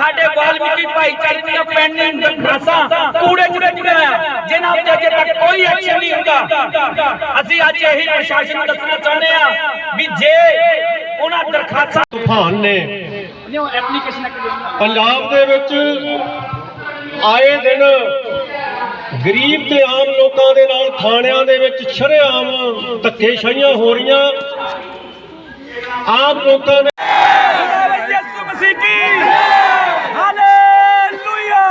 ਸਾਡੇ ਵਾਲਮੀਕੀ ਭਾਈਚਾਰੇ ਦੀਆਂ ਪੈਂਡਿੰਗ ਦਰਖਾਸਤਾਂ ਕੂੜੇ ਚ ਸਿੱਟਣਾ ਆ ਜਿਨ੍ਹਾਂ ਉੱਤੇ ਅਜੇ ਤੱਕ ਕੋਈ ਐਕਸ਼ਨ ਨਹੀਂ ਹੁੰਦਾ। ਅਸੀਂ ਅੱਜ ਇਹੀ ਪ੍ਰਸ਼ਾਸਨ ਨੂੰ ਦੱਸਣਾ ਚਾਹੁੰਦੇ ਆ ਵੀ ਜੇ ਉਹਨਾਂ ਦਰਖਾਸਤਾਂ ਤੂਫਾਨ ਨੇ ਪੰਜਾਬ ਦੇ ਵਿੱਚ ਆਏ ਦਿਨ ਗਰੀਬ ਤੇ ਆਮ ਲੋਕਾਂ ਦੇ ਨਾਲ ਥਾਣਿਆਂ ਦੇ ਵਿੱਚ ਸ਼ਰੇਆਮ ਧੱਕੇਸ਼ਾਹੀਆਂ ਹੋ ਰਹੀਆਂ। ਆਮ ਲੋਕਾਂ ਨੇ ਯਿਸੂ ਮਸੀਹ ਕੀ ਹਾਲੇਲੂਇਆ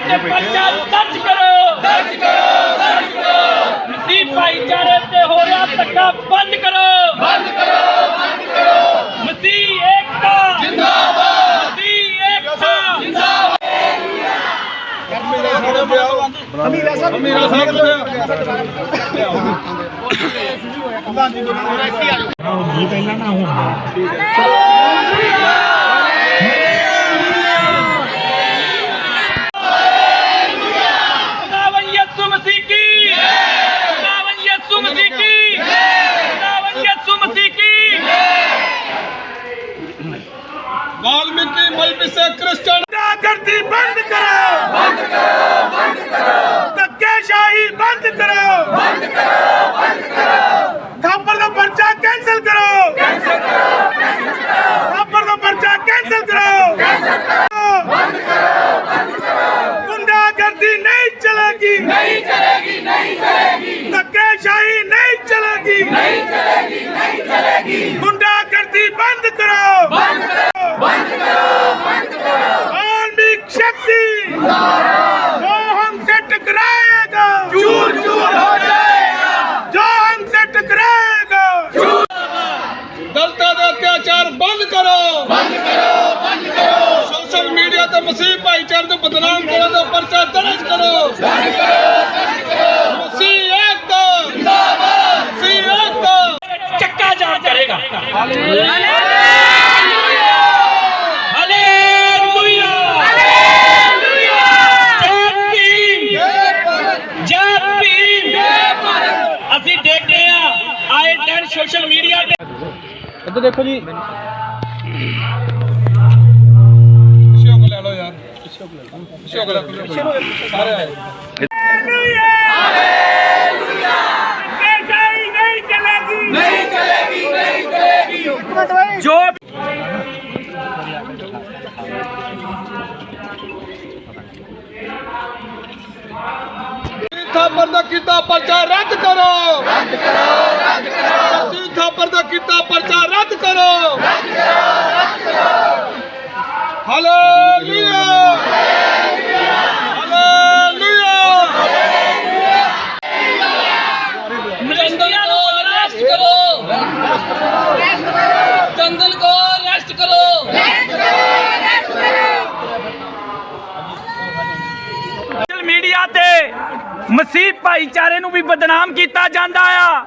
ਤੇ ਪਰਚਾ ਦਰਜ ਕਰੋ। ਦਰਜ ਕਰੋ ਦਰਜ ਕਰੋ। ਮਸੀਹ ਭਾਈਚਾਰੇ ਤੇ ਹੋ ਰਿਹਾ ਧੱਕਾ ਬੰਦ ਕਰੋ। ਬੰਦ ਕਰੋ ਬੰਦ ਕਰੋ। ਮਸੀਹ ਏਕਤਾ। ਜਿੰਦਾਬਾਦ। ਮਸੀਹ ਏਕਤਾ। ਜਿੰਦਾਬਾਦ ਅਮੀਰਾ ਸਾਹਿਬ ਅਮੀਰਾ ਸਾਹਿਬ ਖੁਦਾਵੰ शक्ति जो हमसे टकराएगा चूर चूर हो जाएगा जो हमसे टकराएगा ਦਲਤਾਂ ਦੇ ਅਤਿਆਚਾਰ ਬੰਦ ਕਰੋ ਬੰਦ ਕਰੋ ਬੰਦ ਕਰੋ ਸੋਸ਼ਲ ਮੀਡੀਆ ਤੇ ਮਸੀਹ ਭਾਈਚਾਰੇ ਨੂੰ ਬਦਨਾਮ ਕਰਨ ਦਾ ਪਰਚਾ ਦਰਜ ਕਰੋ ਦਰਜ ਕਰੋ ਦਰਜ ਕਰੋ ਮਸੀਹ ਏਕਤਾ ਜਿੰਦਾਬਾਦ ਮਸੀਹ ਏਕਤਾ ਚੱਕਾ ਜਾਮ ਕਰੇਗਾ ਹਾਲੇਲੂਇਆ ਮੀਡੀਆ ਤੇ ਇੱਧਰ ਦੇਖੋ ਜੀ। ਪਿੱਛੇ ਹੋ ਕੇ ਲੈ ਲਓ ਯਾਰ। ਪਿੱਛੇ ਹੋ ਕੇ ਲੈ ਲਓ। ਪਿੱਛੇ ਹੋ ਕੇ ਲੈ ਲਓ। ਸਾਰੇ ਆਏ। ਹਾਲੇਲੂਇਆ ਹਾਲੇਲੂਇਆ ਨਹੀਂ ਨਹੀਂ ਚਲੇਗੀ ਨਹੀਂ ਚਲੇਗੀ ਨਹੀਂ ਚਲੇਗੀ ਜੋ ਥਾਪਰ ਦਾ ਕੀਤਾ ਪਰਚਾ ਰੱਦ ਸੋਸ਼ਲ ਤੇ ਮਸੀਹ ਭਾਈਚਾਰੇ ਨੂੰ ਵੀ ਬਦਨਾਮ ਕੀਤਾ ਜਾਂਦਾ ਆ।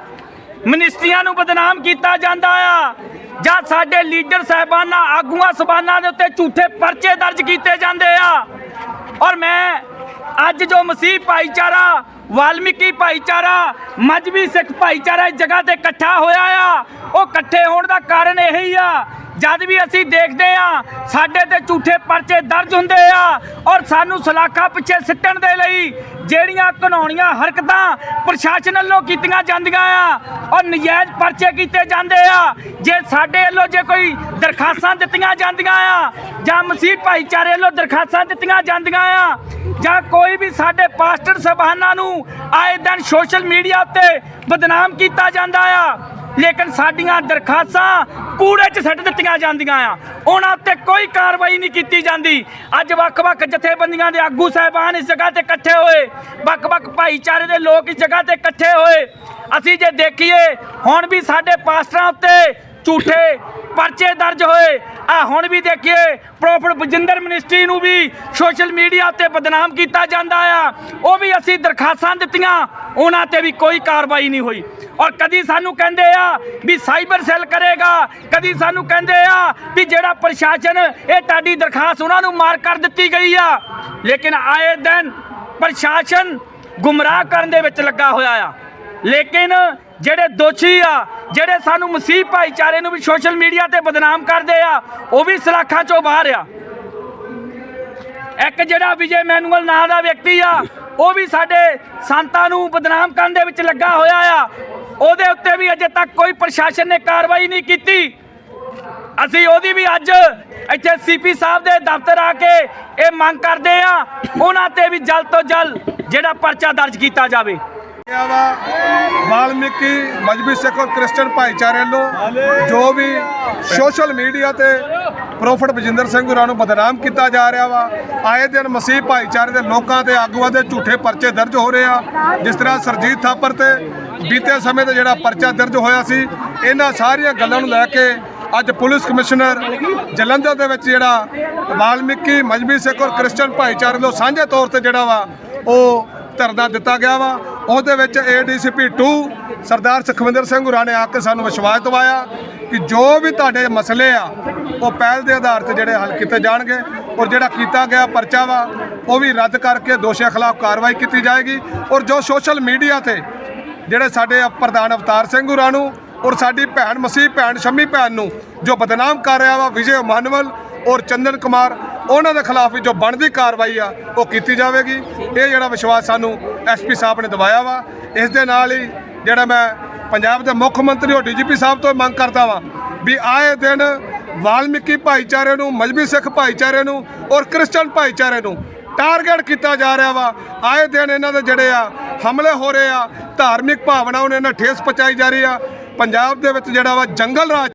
ਮਨਿਸਟਰੀਆਂ ਨੂੰ ਬਦਨਾਮ ਕੀਤਾ ਜਾਂਦਾ ਆ। ਜਾਂ ਸਾਡੇ ਲੀਡਰ ਸਾਹਿਬਾਨਾਂ, ਆਗੂਆਂ ਸਬਾਨਾਂ ਦੇ ਉੱਤੇ ਝੂਠੇ ਪਰਚੇ ਦਰਜ ਕੀਤੇ ਜਾਂਦੇ ਆ। ਔਰ ਮੈਂ ਅੱਜ ਜੋ ਮਸੀਹ ਭਾਈਚਾਰਾ, ਵਾਲਮੀਕੀ ਭਾਈਚਾਰਾ, ਮਜਬੀ ਸਿੱਖ ਭਾਈਚਾਰਾ ਇਸ ਜਗ੍ਹਾ ਤੇ ਇਕੱਠਾ ਹੋਇਆ ਆ, ਉਹ ਇਕੱਠੇ ਹੋਣ ਦਾ ਕਾਰਨ ਇਹੀ ਆ, ਜਦ ਵੀ ਅਸੀਂ ਦੇਖਦੇ ਆ, ਸਾਡੇ ਤੇ ਝੂਠੇ ਪਰਚੇ ਦਰਜ ਹੁੰਦੇ ਆ, ਔਰ ਸਾਨੂੰ ਸਲਾਖਾਂ ਪਿੱਛੇ ਸਿੱਟਣ ਦੇ ਲਈ ਜਿਹੜੀਆਂ ਘਨੌਣੀਆਂ ਹਰਕਤਾਂ ਪ੍ਰਸ਼ਾਸਨ ਵੱਲੋਂ ਕੀਤੀਆਂ ਜਾਂਦੀਆਂ ਆ, ਔਰ ਨਜਾਇਜ਼ ਪਰਚੇ ਕੀਤੇ ਜਾਂਦੇ ਆ, ਜੇ ਸਾਡੇ ਵੱਲੋਂ ਜੇ ਕੋਈ ਦਰਖਾਸਤਾਂ ਦਿੱਤੀਆਂ ਜਾਂਦੀਆਂ ਆ ਜਾਂ ਮਸੀਹ ਭਾਈਚਾਰੇ ਵੱਲੋਂ ਦਰਖਾਸਤਾਂ ਦਿੱਤੀਆਂ ਜਾਂਦੀਆਂ ਆ, ਜਾਂ ਕੋਈ ਵੀ ਸਾਡੇ ਪਾਸਟਰ ਸਭਾਨਾਂ ਨੂੰ ਆਏ ਦਿਨ ਸੋਸ਼ਲ ਮੀਡੀਆ ਉੱਤੇ ਬਦਨਾਮ ਕੀਤਾ ਜਾਂਦਾ ਆ, ਲੇਕਿਨ ਸਾਡੀਆਂ ਦਰਖਾਸਤਾਂ ਕੂੜੇ 'ਚ ਸੱਟ ਦਿੱਤੀਆਂ ਜਾਂਦੀਆਂ ਆ। ਉਹਨਾਂ ਉੱਤੇ ਕੋਈ ਕਾਰਵਾਈ ਨਹੀਂ ਕੀਤੀ ਜਾਂਦੀ। ਅੱਜ ਵੱਖ-ਵੱਖ ਜਥੇਬੰਦੀਆਂ ਦੇ ਆਗੂ ਸਾਹਿਬਾਨ ਇਸ ਜਗ੍ਹਾ ਤੇ ਇਕੱਠੇ ਹੋਏ, ਵੱਖ-ਵੱਖ ਭਾਈਚਾਰੇ ਦੇ ਲੋਕ ਇਸ ਜਗ੍ਹਾ ਤੇ ਇਕੱਠੇ ਹੋਏ। ਅਸੀਂ ਜੇ ਦੇਖੀਏ, ਹੁਣ ਵੀ ਸਾਡੇ ਪਾਸਟਰਾਂ ਉੱਤੇ ਝੂਠੇ ਪਰਚੇ ਦਰਜ ਹੋਏ। ਆ ਹੁਣ ਵੀ ਦੇਖੀਏ ਪ੍ਰੋਫੈਸਰ ਬਜਿੰਦਰ ਮਿਨਿਸਟਰੀ ਨੂੰ ਵੀ ਸੋਸ਼ਲ ਮੀਡੀਆ ਤੇ ਬਦਨਾਮ ਕੀਤਾ ਜਾਂਦਾ ਆ। ਉਹ ਵੀ ਅਸੀਂ ਦਰਖਾਸਤਾਂ ਦਿੱਤੀਆਂ, ਉਹਨਾਂ ਤੇ ਵੀ ਕੋਈ ਕਾਰਵਾਈ ਨਹੀਂ ਹੋਈ। ਔਰ ਕਦੀ ਸਾਨੂੰ ਕਹਿੰਦੇ ਆ ਵੀ ਸਾਈਬਰ ਸੈੱਲ ਕਰੇਗਾ, ਕਦੀ ਸਾਨੂੰ ਕਹਿੰਦੇ ਆ ਵੀ ਜਿਹੜਾ ਪ੍ਰਸ਼ਾਸਨ, ਇਹ ਤੁਹਾਡੀ ਦਰਖਾਸਤ ਉਹਨਾਂ ਨੂੰ ਮਾਰ ਕਰ ਦਿੱਤੀ ਗਈ ਆ। ਲੇਕਿਨ ਆਏ ਦਿਨ ਪ੍ਰਸ਼ਾਸਨ ਗੁੰਮਰਾਹ ਕਰਨ ਦੇ ਵਿੱਚ ਲੱਗਾ ਹੋਇਆ ਆ। ਲੇਕਿਨ ਜਿਹੜੇ ਦੋਸ਼ੀ ਆ, ਜਿਹੜੇ ਸਾਨੂੰ ਮਸੀਹ ਭਾਈਚਾਰੇ ਨੂੰ ਵੀ ਸੋਸ਼ਲ ਮੀਡੀਆ ਤੇ ਬਦਨਾਮ ਕਰਦੇ ਆ, ਉਹ ਵੀ ਸਲਾਖਾਂ ਚੋਂ ਬਾਹਰ ਆ। ਇੱਕ ਜਿਹੜਾ ਵਿਜੇ ਮੈਨੂਅਲ ਨਾਂ ਦਾ ਵਿਅਕਤੀ ਆ, ਉਹ ਵੀ ਸਾਡੇ ਸੰਤਾਂ ਨੂੰ ਬਦਨਾਮ ਕਰਨ ਦੇ ਵਿੱਚ ਲੱਗਾ ਹੋਇਆ ਆ। ਉਹਦੇ ਉੱਤੇ ਵੀ ਅਜੇ ਤੱਕ ਕੋਈ ਪ੍ਰਸ਼ਾਸਨ ਨੇ ਕਾਰਵਾਈ ਨਹੀਂ ਕੀਤੀ। ਅਸੀਂ ਉਹਦੀ ਵੀ ਅੱਜ ਇੱਥੇ ਸੀਪੀ ਸਾਹਿਬ ਦੇ ਦਫ਼ਤਰ ਆ ਕੇ ਇਹ ਮੰਗ ਕਰਦੇ ਆ, ਉਹਨਾਂ ਤੇ ਵੀ ਜਲਦ ਤੋਂ ਜਲਦ ਜਿਹੜਾ ਪਰਚਾ ਦਰਜ ਕੀਤਾ ਜਾਵੇ। ਗਿਆ ਵਾ ਵਾਲਮੀਕੀ ਮਜਬੀ ਸਿੱਖ ਔਰ ਕ੍ਰਿਸਚਨ ਭਾਈਚਾਰੇ ਵੱਲੋਂ ਜੋ ਵੀ ਸੋਸ਼ਲ ਮੀਡੀਆ ਤੇ ਪ੍ਰੋਫਟ ਬਜਿੰਦਰ ਸਿੰਘ ਹੋਰਾਂ ਨੂੰ ਬਦਨਾਮ ਕੀਤਾ ਜਾ ਰਿਹਾ ਵਾ, ਆਏ ਦਿਨ ਮਸੀਹ ਭਾਈਚਾਰੇ ਦੇ ਲੋਕਾਂ ਤੇ ਆਗੂਆਂ ਦੇ ਝੂਠੇ ਪਰਚੇ ਦਰਜ ਹੋ ਰਹੇ ਆ। ਜਿਸ ਤਰ੍ਹਾਂ ਸਰਜੀਤ ਥਾਪਰ ਤੇ ਬੀਤੇ ਸਮੇਂ ਤੇ ਜਿਹੜਾ ਪਰਚਾ ਦਰਜ ਹੋਇਆ ਸੀ, ਇਹਨਾਂ ਸਾਰੀਆਂ ਗੱਲਾਂ ਨੂੰ ਲੈ ਕੇ ਅੱਜ ਪੁਲਿਸ ਕਮਿਸ਼ਨਰ ਜਲੰਧਰ ਦੇ ਵਿੱਚ ਜਿਹੜਾ ਵਾਲਮੀਕੀ ਮਜਬੀ ਸਿੱਖ ਔਰ ਕ੍ਰਿਸਚਨ ਭਾਈਚਾਰੇ ਵੱਲੋਂ ਸਾਂਝੇ ਤੌਰ ਤੇ ਜਿਹੜਾ ਵਾ, ਉਹ ਧਰਨਾ ਦਿੱਤਾ ਗਿਆ ਵਾ। ਉਹਦੇ ਵਿੱਚ ਏਡੀਸੀਪੀ 2 ਸਰਦਾਰ ਸੁਖਵਿੰਦਰ ਸਿੰਘ ਹੁਰਾਂ ਨੇ ਆ ਕੇ ਸਾਨੂੰ ਵਿਸ਼ਵਾਸ ਦਿਵਾਇਆ ਕਿ ਜੋ ਵੀ ਤੁਹਾਡੇ ਮਸਲੇ ਆ, ਉਹ ਪਹਿਲ ਦੇ ਆਧਾਰ ਤੇ ਜਿਹੜੇ ਹੱਲ ਕੀਤੇ ਜਾਣਗੇ ਔਰ ਜਿਹੜਾ ਕੀਤਾ ਗਿਆ ਪਰਚਾ ਵਾ, ਉਹ ਵੀ ਰੱਦ ਕਰਕੇ ਦੋਸ਼ੀਆਂ ਖਿਲਾਫ ਕਾਰਵਾਈ ਕੀਤੀ ਜਾਏਗੀ ਔਰ ਜੋ ਸੋਸ਼ਲ ਮੀਡੀਆ ਤੇ ਜਿਹੜੇ ਸਾਡੇ ਪ੍ਰਧਾਨ ਅਵਤਾਰ ਸਿੰਘ ਹੁਰਾਂ ਨੂੰ ਔਰ ਸਾਡੀ ਭੈਣ ਮਸੀਹ ਭੈਣ ਸ਼ੰਮੀ ਭੈਣ ਨੂੰ ਜੋ ਬਦਨਾਮ ਕਰ ਰਿਹਾ ਵਾ, ਵਿਜੇ ਮਾਨਵਲ ਔਰ ਚੰਦਨ ਕੁਮਾਰ ਉਹਨਾਂ ਦੇ ਖਿਲਾਫ ਵੀ ਜੋ ਬਣਦੀ ਕਾਰਵਾਈ ਆ, ਉਹ ਕੀਤੀ ਜਾਵੇਗੀ। ਇਹ ਜਿਹੜਾ ਵਿਸ਼ਵਾਸ ਸਾਨੂੰ ਐਸਪੀ ਸਾਹਿਬ ਨੇ ਦਵਾਇਆ ਵਾ, ਇਸ ਦੇ ਨਾਲ ਹੀ ਜਿਹੜਾ ਮੈਂ ਪੰਜਾਬ ਦੇ ਮੁੱਖ ਮੰਤਰੀ ਔਰ ਡੀਜੀਪੀ ਸਾਹਿਬ ਤੋਂ ਮੰਗ ਕਰਦਾ ਵਾਂ ਵੀ ਆਏ ਦਿਨ ਵਾਲਮੀਕੀ ਭਾਈਚਾਰੇ ਨੂੰ ਮਜਬੀ ਸਿੱਖ ਭਾਈਚਾਰੇ ਨੂੰ ਔਰ ਕ੍ਰਿਸਚਨ ਭਾਈਚਾਰੇ ਨੂੰ ਟਾਰਗੇਟ ਕੀਤਾ ਜਾ ਰਿਹਾ ਵਾ। ਆਏ ਦਿਨ ਇਹਨਾਂ ਦੇ ਜਿਹੜੇ ਆ ਹਮਲੇ ਹੋ ਰਹੇ ਆ, ਧਾਰਮਿਕ ਭਾਵਨਾਵਾਂ ਨੂੰ ਇਹਨਾਂ ਠੇਸ ਪਹੁੰਚਾਈ ਜਾ ਰਹੀ ਆ। ਪੰਜਾਬ ਦੇ ਵਿੱਚ ਜਿਹੜਾ ਵਾ ਜੰਗਲ ਰਾਜ